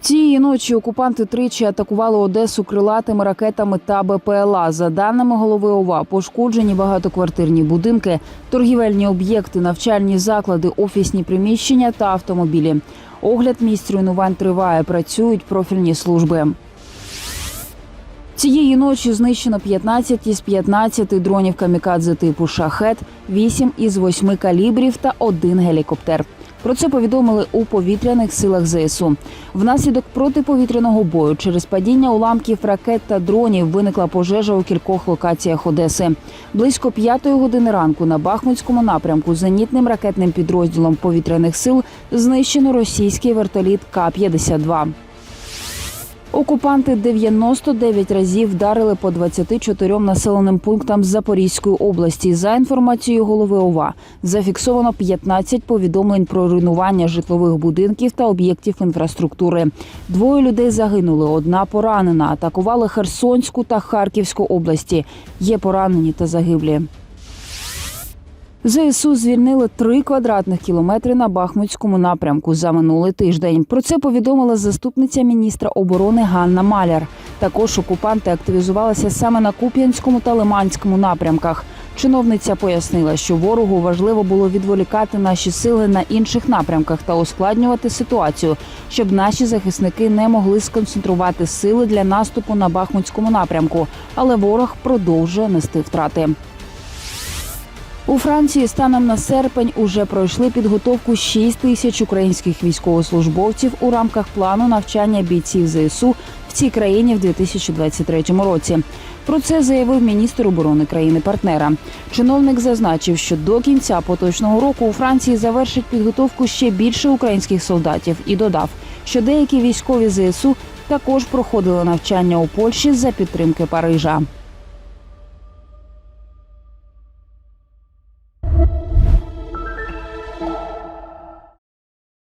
Цієї ночі окупанти тричі атакували Одесу крилатими ракетами та БПЛА. За даними голови ОВА, пошкоджені багатоквартирні будинки, торгівельні об'єкти, навчальні заклади, офісні приміщення та автомобілі. Огляд місць руйнувань триває. Працюють профільні служби. Цієї ночі знищено 15 із 15 дронів камікадзе типу шахет, 8 із 8 калібрів та один гелікоптер. Про це повідомили у повітряних силах ЗСУ. Внаслідок протиповітряного бою через падіння уламків ракет та дронів виникла пожежа у кількох локаціях Одеси. Близько п'ятої години ранку на Бахмутському напрямку зенітним ракетним підрозділом повітряних сил знищено російський вертоліт К-52. Окупанти 99 разів вдарили по 24 населеним пунктам Запорізької області. За інформацією голови ОВА, зафіксовано 15 повідомлень про руйнування житлових будинків та об'єктів інфраструктури. Двоє людей загинули, одна поранена. Атакували Херсонську та Харківську області. Є поранені та загиблі. ЗСУ звільнили три квадратних кілометри на Бахмутському напрямку за минулий тиждень. Про це повідомила заступниця міністра оборони Ганна Маляр. Також окупанти активізувалися саме на Куп'янському та Лиманському напрямках. Чиновниця пояснила, що ворогу важливо було відволікати наші сили на інших напрямках та ускладнювати ситуацію, щоб наші захисники не могли сконцентрувати сили для наступу на Бахмутському напрямку. Але ворог продовжує нести втрати. У Франції станом на серпень уже пройшли підготовку 6 тисяч українських військовослужбовців у рамках плану навчання бійців ЗСУ в цій країні в 2023 році. Про це заявив міністр оборони країни-партнера. Чиновник зазначив, що до кінця поточного року у Франції завершить підготовку ще більше українських солдатів і додав, що деякі військові ЗСУ також проходили навчання у Польщі за підтримки Парижа.